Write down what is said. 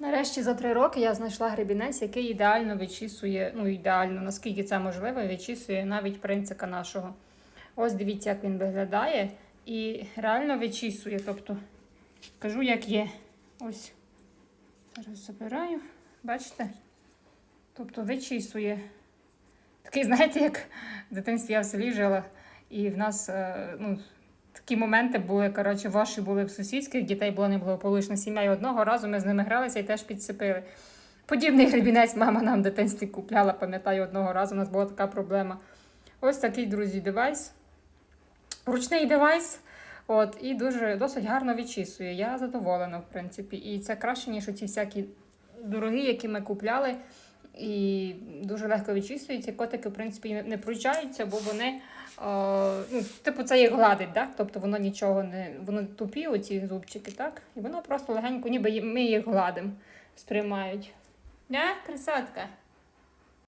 Нарешті за три роки я знайшла гребінець, який ідеально вичісує, ну ідеально, наскільки це можливо, вичісує навіть принцика нашого. Ось дивіться, як він виглядає. І реально вичісує. Тобто, кажу, як є. Ось. Зараз забираю. Бачите? Тобто вичісує. Такий, знаєте, як в дитинстві я в селі жила, і в нас е, ну, такі моменти були, коротше, ваші були в сусідських, дітей була неблагополучна сім'я, і одного разу ми з ними гралися і теж підсипили. Подібний гребінець мама нам в дитинстві купляла, пам'ятаю, одного разу у нас була така проблема. Ось такий, друзі, девайс. Ручний девайс. От, і дуже досить гарно відчісує. Я задоволена, в принципі. І це краще, ніж оці всякі дорогі, які ми купляли. І дуже легко відчісуються. Котики, в принципі, не, пручаються, бо вони, ну, типу, це їх гладить, так? Тобто воно нічого не. Воно тупі, оці зубчики, так? І воно просто легенько, ніби ми їх гладимо, сприймають. Да, красотка?